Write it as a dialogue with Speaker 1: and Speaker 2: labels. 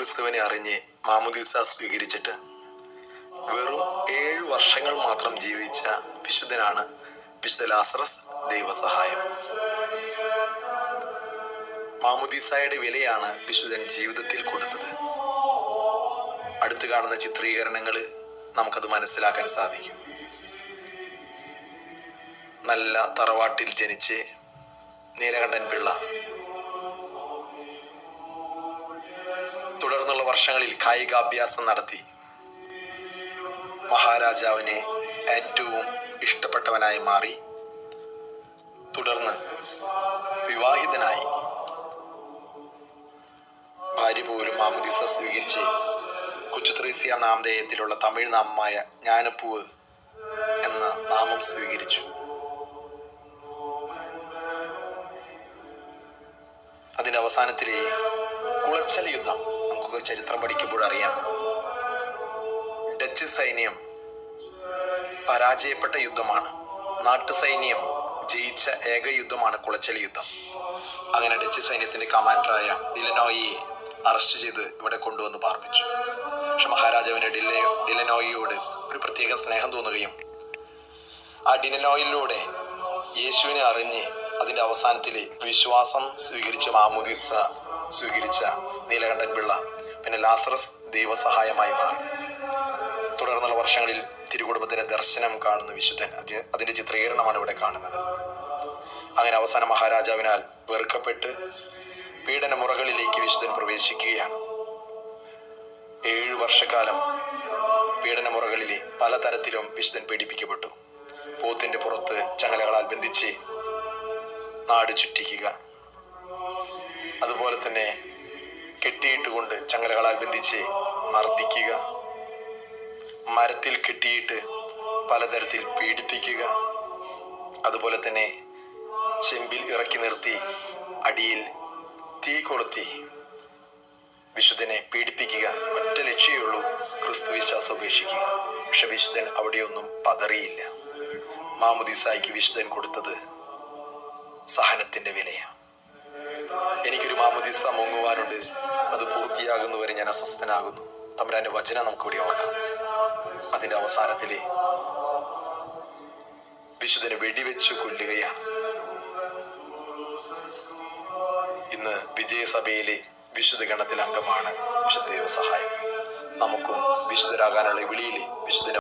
Speaker 1: ക്രിസ്തുവിനെ അറിഞ്ഞ് മാമുദീസ സ്വീകരിച്ചിട്ട് വെറും ഏഴ് വർഷങ്ങൾ മാത്രം ജീവിച്ച വിശുദ്ധനാണ് വിശുദ്ധ ലാസറസ് ദൈവസഹായം. മാമുദീസായുടെ വിലയാണ് വിശുദ്ധൻ ജീവിതത്തിൽ കൊടുത്തത്. അടുത്ത് കാണുന്ന ചിത്രീകരണങ്ങൾ നമുക്കത് മനസ്സിലാക്കാൻ സാധിക്കും. നല്ല തറവാട്ടിൽ ജനിച്ച് നീലകണ്ഠൻ പിള്ള വർഷങ്ങളിൽ കായികാഭ്യാസം നടത്തി. മഹാരാജാവിനെ ഏറ്റവും ഇഷ്ടപ്പെട്ടവനായി മാറി. തുടർന്ന് വിവാഹിതനായി. ഭാര്യ പോലും മാമുദിസ സ്വീകരിച്ച് കൊച്ചുത്രേസ്യ നാമധേയത്തിലുള്ള തമിഴ് നാമമായ ജ്ഞാനപ്പൂവ് എന്ന നാമം സ്വീകരിച്ചു. അവസാനത്തിലെ കുളച്ചൽ യുദ്ധം നമുക്ക് ചരിത്രം പഠിക്കുമ്പോൾ അറിയാം. ഡച്ച് സൈന്യം പരാജയപ്പെട്ട യുദ്ധമാണ്. നാട്ടു സൈന്യം ജയിച്ച ഏക യുദ്ധമാണ് കുളച്ചൽ യുദ്ധം. അങ്ങനെ ഡച്ച് സൈന്യത്തിന്റെ കമാൻഡറായ ഡിലനോയിയെ അറസ്റ്റ് ചെയ്ത് ഇവിടെ കൊണ്ടുവന്ന് പാർപ്പിച്ചു. പക്ഷെ മഹാരാജാവിന് ഡില ഡിലനോയിയോട് ഒരു പ്രത്യേക സ്നേഹം തോന്നുകയും ആ ഡിലനോയിലൂടെ യേശുവിനെ അറിഞ്ഞ് അതിന്റെ അവസാനത്തിൽ വിശ്വാസം സ്വീകരിച്ച മാമുദിസ സ്വീകരിച്ച നീലകണ്ഠൻ പിള്ള പിന്നെ ലാസറസ് ദൈവസഹായമായി മാറി. തുടർന്നുള്ള വർഷങ്ങളിൽ തിരുകുടുംബത്തിന്റെ ദർശനം കാണുന്ന വിശുദ്ധൻ അത് അതിന്റെ ചിത്രീകരണമാണ് ഇവിടെ കാണുന്നത്. അങ്ങനെ അവസാന മഹാരാജാവിനാൽ വെറുക്കപ്പെട്ട് പീഡന മുറകളിലേക്ക് വിശുദ്ധൻ പ്രവേശിക്കുകയാണ്. ഏഴു വർഷക്കാലം പീഡനമുറകളിൽ പലതരത്തിലും വിശുദ്ധൻ പീഡിപ്പിക്കപ്പെട്ടു. പോത്തിന്റെ പുറത്ത് ചങ്ങലകളാൽ ബന്ധിച്ച് നാട് ചുറ്റിക്കുക. അതുപോലെ തന്നെ കെട്ടിയിട്ട് കൊണ്ട് ചങ്ങലകളാൽ ബന്ധിച്ച് മർദ്ദിക്കുക. മരത്തിൽ കെട്ടിയിട്ട് പലതരത്തിൽ പീഡിപ്പിക്കുക. അതുപോലെ തന്നെ ചെമ്പിൽ ഇറക്കി നിർത്തി അടിയിൽ തീ കൊളുത്തി വിശുദ്ധനെ പീഡിപ്പിക്കുക. ഒറ്റ ലക്ഷ്യമുള്ളൂ ക്രിസ്തു വിശ്വാസം ഉപേക്ഷിക്കുക. പക്ഷെ വിശുദ്ധൻ അവിടെയൊന്നും പതറിയില്ല. മാമുദീസായിക്ക് വിശുദ്ധൻ കൊടുത്തത് സഹനത്തിന്റെ വിലയാണ് എനിക്കൊരു മാമുദീസ മുങ്ങുവാനുണ്ട്. അത് പൂർത്തിയാകുന്നവരെ ഞാൻ അസ്വസ്ഥനാകുന്നു. തമ്പുരാന്റെ വചന നമുക്ക് ഇവിടെ ഓർക്കാം. അതിന്റെ അവസാനത്തിലെ വിശുദ്ധനെ വെടിവെച്ച് കൊല്ലുകയാണ്. ഇന്ന് വിജയസഭയിലെ വിശുദ്ധ ഗണത്തിൽ അംഗമാണ് വിശുദ്ധ സഹായം നമുക്കും വിശുദ്ധരാകാനുള്ള വിളിയിലെ വിശുദ്ധ